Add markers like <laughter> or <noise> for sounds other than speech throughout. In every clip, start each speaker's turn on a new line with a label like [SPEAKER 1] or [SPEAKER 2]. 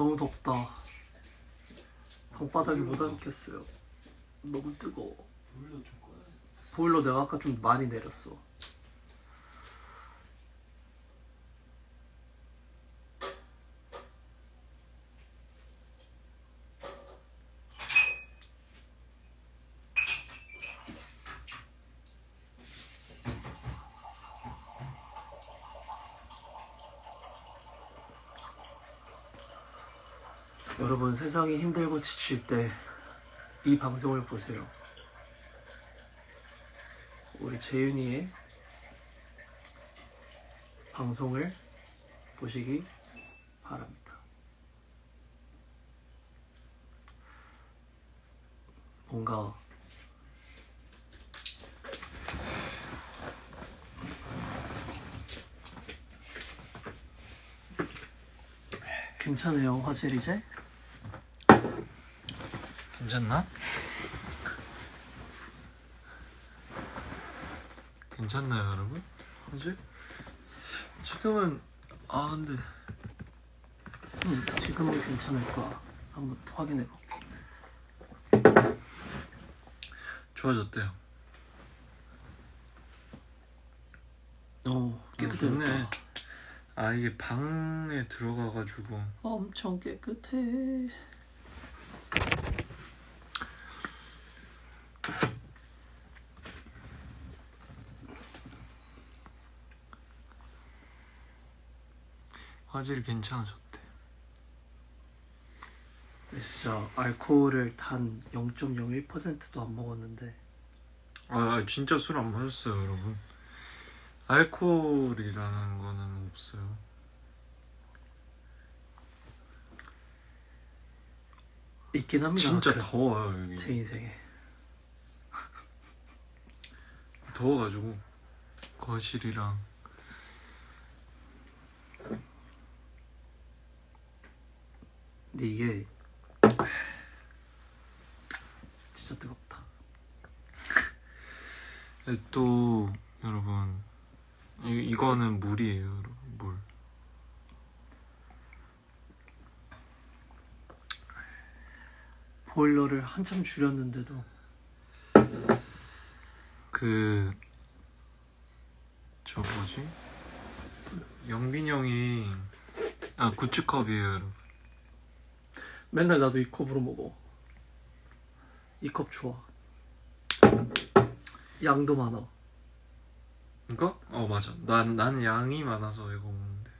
[SPEAKER 1] 너무 덥다. 방바닥에 못 앉겠어요. 너무 뜨거워.
[SPEAKER 2] 보일러
[SPEAKER 1] 내가 아까 좀 많이 내렸어. 여러분 세상이 힘들고 지칠 때 이 방송을 보세요. 우리 재윤이의 방송을 보시기 바랍니다. 뭔가 괜찮아요 화질 이제?
[SPEAKER 2] 괜찮나? 괜찮나요, 여러분? 이제 지금은 아 근데
[SPEAKER 1] 응, 지금은 괜찮을 거야. 한번 확인해 볼게.
[SPEAKER 2] 좋아졌대요.
[SPEAKER 1] 어,
[SPEAKER 2] 좋네.
[SPEAKER 1] 깨끗해졌다.
[SPEAKER 2] 아 이게 방에 들어가가지고
[SPEAKER 1] 엄청 깨끗해.
[SPEAKER 2] 화질이 괜찮아졌대.
[SPEAKER 1] 진짜 알코올을 단 0.01%도 안 먹었는데
[SPEAKER 2] 아 진짜 술 안 마셨어요, 여러분. 알코올이라는 거는 없어요.
[SPEAKER 1] 있긴 합니다.
[SPEAKER 2] 진짜
[SPEAKER 1] 그-
[SPEAKER 2] 더워요 여기.
[SPEAKER 1] 제 인생에. <laughs>
[SPEAKER 2] 더워가지고 거실이랑
[SPEAKER 1] 근데 이게 진짜 뜨겁다.
[SPEAKER 2] 네, 또 여러분 이, 이거는 물이에요, 여러분 물.
[SPEAKER 1] 보일러를 한참 줄였는데도
[SPEAKER 2] 그 저 뭐지? 영빈 형이 아 구츠컵이에요, 여러분.
[SPEAKER 1] 맨날 나도 이 컵으로 먹어. 이 컵 좋아. 양도 많아.
[SPEAKER 2] 이거? 어 맞아. 난 나는 양이 많아서 이거 먹는데.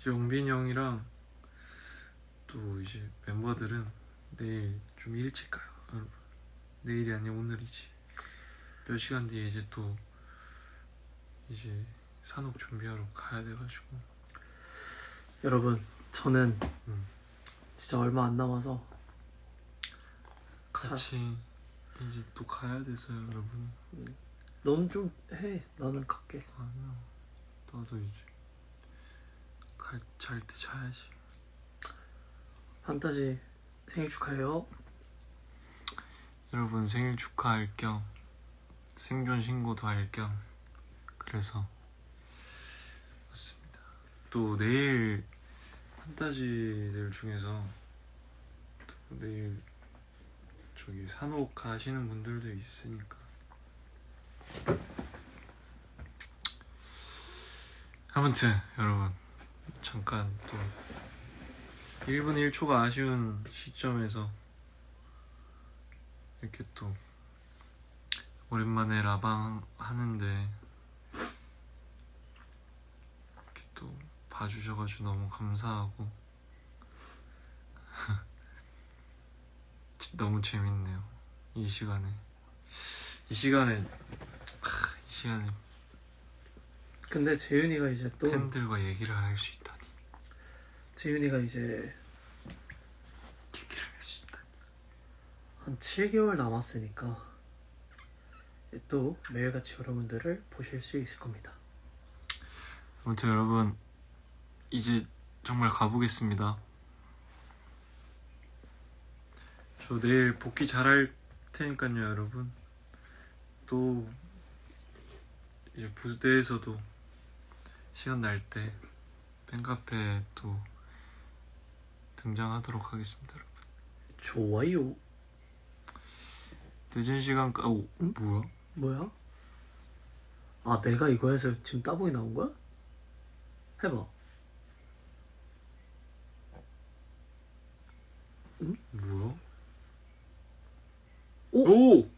[SPEAKER 2] 이제 영빈 형이랑 또 이제 멤버들은 내일 좀 일찍 가요, 여러분. 내일이 아니라 오늘이지. 몇 시간 뒤에 이제 또 이제 산옥 준비하러 가야 돼가지고.
[SPEAKER 1] 여러분, 저는
[SPEAKER 2] 음.
[SPEAKER 1] 진짜 얼마 안 남아서
[SPEAKER 2] 같이 이제 또 가야 돼서요, 여러분.
[SPEAKER 1] 넌 좀 해. 나는 갈게.
[SPEAKER 2] 아니야. 나도 이제 잘 때 자야지.
[SPEAKER 1] 판타지 생일 축하해요.
[SPEAKER 2] 여러분 생일 축하할 겸 생존 신고도 할 겸 그래서 왔습니다. 또 내일 판타지들 중에서 또 내일 저기 산옥 가시는 분들도 있으니까. 아무튼 여러분 잠깐 또 1분 1초가 아쉬운 시점에서 이렇게 또 오랜만에 라방 하는데 이렇게 또 봐주셔가지고 너무 감사하고. <laughs> 너무 재밌네요. 이 시간에. 이 시간에 하, 이 시간에
[SPEAKER 1] 근데 재윤이가 이제 또
[SPEAKER 2] 팬들과 얘기를 할 수 있다니.
[SPEAKER 1] 재윤이가 이제
[SPEAKER 2] 얘기를 할 수 있다니.
[SPEAKER 1] 한 7개월 남았으니까 또 매일같이 여러분들을 보실 수 있을 겁니다.
[SPEAKER 2] 아무튼 여러분 이제 정말 가보겠습니다. 저 내일 복귀 잘할 테니까요, 여러분. 또 이제 부대에서도 시간 날 때 팬카페 또 등장하도록 하겠습니다 여러분
[SPEAKER 1] 좋아요.
[SPEAKER 2] 늦은 시간 까 오
[SPEAKER 1] 응?
[SPEAKER 2] 뭐야?
[SPEAKER 1] 뭐야? 아, 내가 이거 해서 지금 따봉이 나온 거야? 해봐.
[SPEAKER 2] 뭐야?
[SPEAKER 1] 오!
[SPEAKER 2] 오!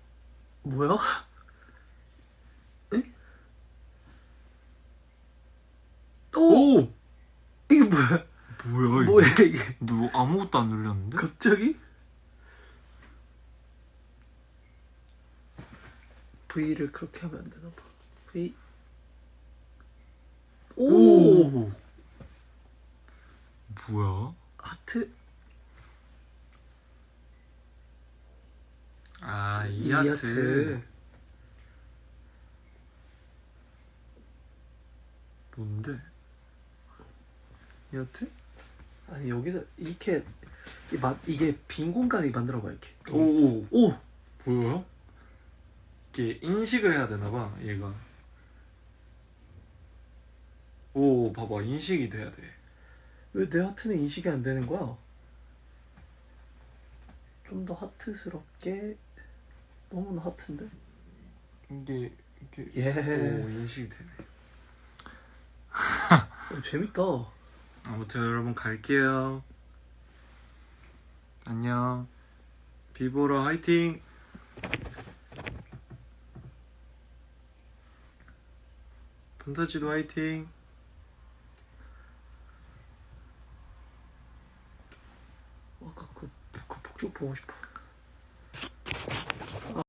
[SPEAKER 1] 뭐야? 에? 오!
[SPEAKER 2] 오!
[SPEAKER 1] 이게 뭐야?
[SPEAKER 2] 뭐야 이거?
[SPEAKER 1] 뭐야 이게?
[SPEAKER 2] 너 아무것도 안 눌렸는데?
[SPEAKER 1] 갑자기? V를 그렇게 하면 안 되나 봐. V. 오!
[SPEAKER 2] 오! 뭐야?
[SPEAKER 1] 하트.
[SPEAKER 2] 아, 이,
[SPEAKER 1] 이
[SPEAKER 2] 하트.
[SPEAKER 1] 하트.
[SPEAKER 2] 뭔데?
[SPEAKER 1] 이 하트? 아니 여기서 이렇게 이 마, 이게 빈 공간이 만들어봐 이렇게.
[SPEAKER 2] 오, 오.
[SPEAKER 1] 오!
[SPEAKER 2] 뭐야? 이게 인식을 해야 되나 봐, 얘가. 오, 봐봐. 인식이 돼야 돼.
[SPEAKER 1] 왜 내 하트는 인식이 안 되는 거야? 좀 더 하트스럽게 너무나 하트인데?
[SPEAKER 2] 이게, 이게.
[SPEAKER 1] 예.
[SPEAKER 2] 오, 인식이 되네. <laughs>
[SPEAKER 1] 어, 재밌다.
[SPEAKER 2] 아무튼 여러분 갈게요. 안녕. 비보라 화이팅! 판타지도 화이팅!
[SPEAKER 1] 아까 그, 그 폭죽 보고 싶어.